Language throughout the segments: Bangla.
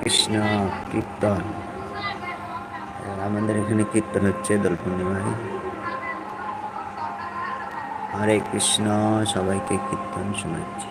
কৃষ্ণ কীর্তন। আমাদের এখানে কীর্তন হচ্ছে দোল পূর্ণিমায়। হরে কৃষ্ণ সবাইকে কীর্তন শোনাচ্ছি।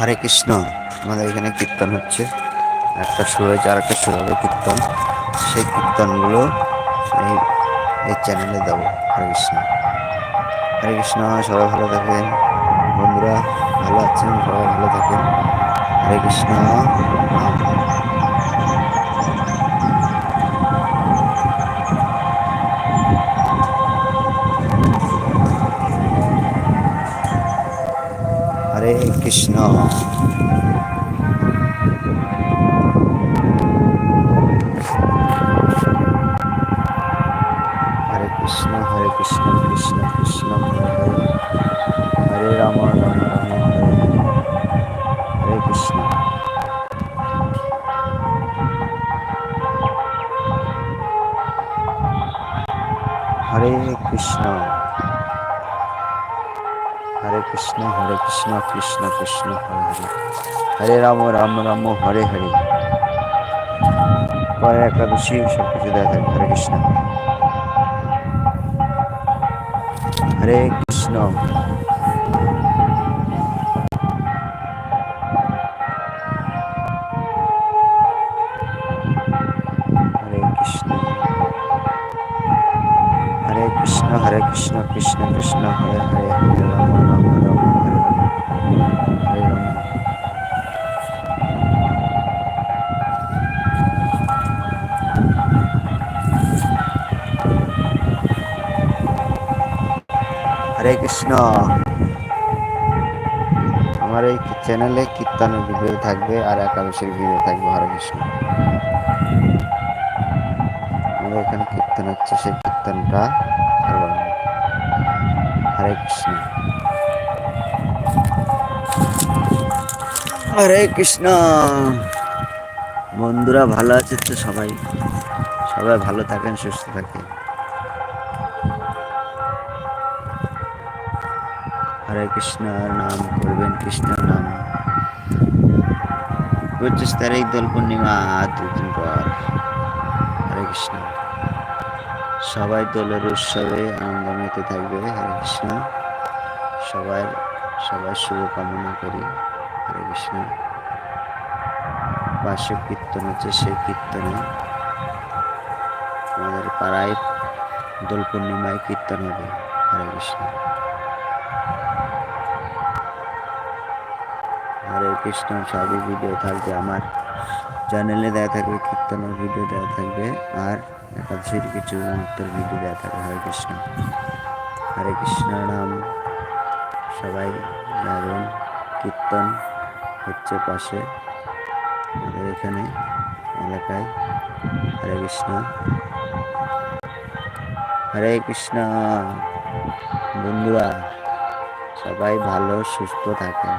হরে কৃষ্ণ। আমাদের এখানে কীর্তন হচ্ছে। একটা শুরু হয়েছে আর একটা শুরু হবে কীর্তন। সেই কীর্তনগুলো এই এই চ্যানেলে দেবো। হরে কৃষ্ণ। হরে কৃষ্ণ, সবাই ভালো থাকেন। বন্ধুরা, ভালো আছেন, সবাই ভালো থাকেন। হরে কৃষ্ণ কৃষ্ণ। কৃষ্ণ কৃষ্ণ কৃষ্ণ, হরে হরে। হরে রাম রাম রাম, হরে হরে। পরে একাদশী সব কিছু দেখা হরে কৃষ্ণ। হরে কৃষ্ণ। হরে কৃষ্ণ। হরে কৃষ্ণ হরে কৃষ্ণ কৃষ্ণ কৃষ্ণ হরে হরে হরে রাম রাম রাম হরে হরে হরে রাম হরে কৃষ্ণ। আমার এই চ্যানেলে কীর্তনের ভিডিও থাকবে আর একাদশীর ভিডিও থাকবে হরে কৃষ্ণ। আমাদের এখানে কীর্তন হচ্ছে সেই কীর্তনটা হরে কৃষ্ণ। হরে কৃষ্ণ। বন্ধুরা ভালো আছে তো সবাই? সবাই ভালো থাকেন সুস্থ থাকেন। হরে কৃষ্ণ, নাম করবেন কৃষ্ণ নাম। পঁচিশ তারিখ দোল পূর্ণিমা দুদিন পর। হরে কৃষ্ণ। সবাই দোলের উৎসবে আনন্দ থাকবে, হরে কৃষ্ণ। সবাই সবার শুভকামনা করি, হরে কৃষ্ণ। বার্ষিক কীর্তন হচ্ছে সেই কীর্তনে। আমাদের পাড়ায় দোল পূর্ণিমায় কীর্তন হবে, হরে কৃষ্ণ। হরে কৃষ্ণ, সবই ভিডিও থাকবে আমার চ্যানেলে দেওয়া থাকবে, কীর্তনের ভিডিও দেওয়া থাকবে আর একাদশীর কিছু মুহূর্তের ভিডিও দেওয়া থাকবে, হরে কৃষ্ণ। হরে কৃষ্ণ নাম সবাই যাবেন কীর্তন হচ্ছে পাশে আমাদের এখানে এলাকায়। হরে কৃষ্ণ। হরে কৃষ্ণ। বন্ধুরা, সবাই ভালো, সুস্থ থাকেন।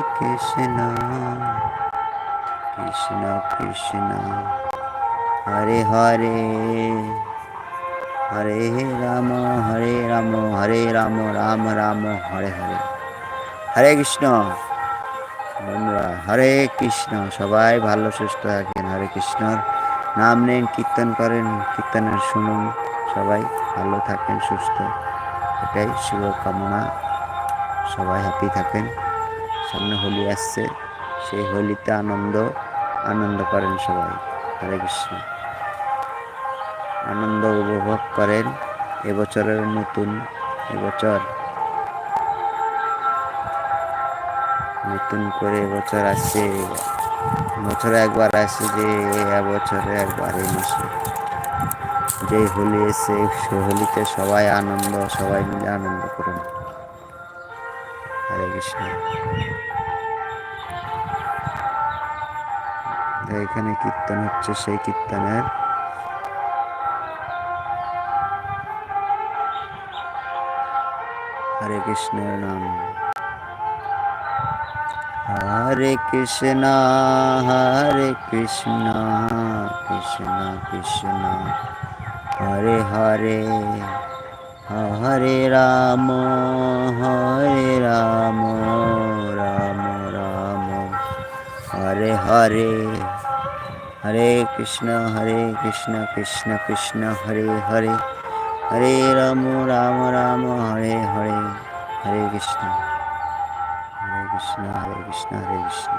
কৃষ্ণ কৃষ্ণ কৃষ্ণ। হরে হরে হরে রাম হরে রাম হরে রাম রাম রাম, হরে হরে। হরে কৃষ্ণ। বন্ধুরা, হরে কৃষ্ণ। সবাই ভালো, সুস্থ থাকেন। হরে কৃষ্ণর নাম নেন, কীর্তন করেন, কীর্তনের শুনুন। সবাই ভালো থাকেন, সুস্থ। এটাই শুভকামনা। সবাই হ্যাপি থাকেন। সামনে হোলি আসছে, সেই হোলিতে আনন্দ আনন্দ করেন সবাই। হরে কৃষ্ণ। আনন্দ উপভোগ করেন এবছরের নতুন এবছর। নতুন করে এবছর আসছে। বছরে একবার আসে যে এবছরে একবার এই মাসে। যে হোলি এসে হোলিতে সবাই আনন্দ, সবাই মিলে আনন্দ করুন। হরে কৃষ্ণ। এখানে কীর্তন হচ্ছে, সেই কীর্তনের হরে কৃষ্ণের নাম। হরে কৃষ্ণ হরে কৃষ্ণ কৃষ্ণ কৃষ্ণ। হরে হরে। হরে রাম হরে রাম রাম রাম। হরে হরে হরে কৃষ্ণ হরে কৃষ্ণ কৃষ্ণ কৃষ্ণ, হরে হরে। হরে রাম রাম রাম, হরে হরে হরে কৃষ্ণ। হরে কৃষ্ণ হরে কৃষ্ণ হরে কৃষ্ণ।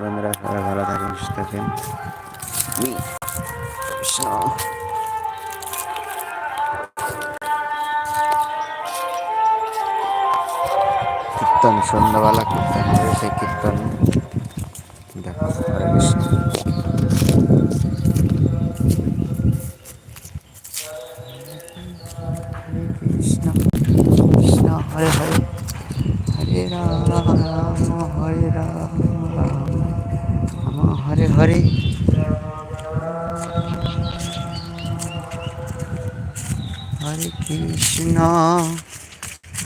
বন্ধুরা, সবাই ভালো থাকেন, সুস্থ থাকেন। কৃষ্ণ। কীর্তন, সন্ধ্যাবেলা কীর্তন হবে সেই কীর্তন। দেখো কৃষ্ণ। কৃষ্ণ হরে হরে। হরে রাম হরে রাম রাম। হরে হরে। হরে কৃষ্ণ।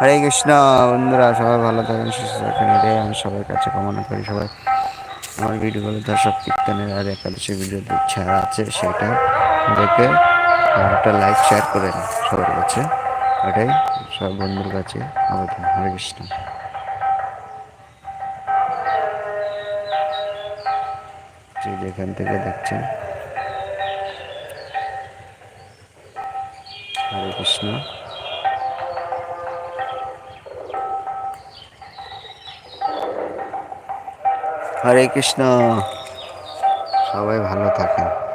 হরে কৃষ্ণ, বন্ধুরা, সবাই ভালো থাকেন, সুস্থ থাকেন। এটাই আমি সবার কাছে কামনা করি, সবাই। আমার ভিডিওগুলো সব কীর্তনের আর একাদশী ভিডিও ছাড়া আছে, সেটা দেখে একটা লাইক, শেয়ার করেন সবার কাছে। ওটাই সব বন্ধুর কাছে আবেদন। হরে কৃষ্ণ। যে যেখান থেকে দেখছেন। হরে কৃষ্ণ। হরে কৃষ্ণ। সবাই ভালো থাকেন।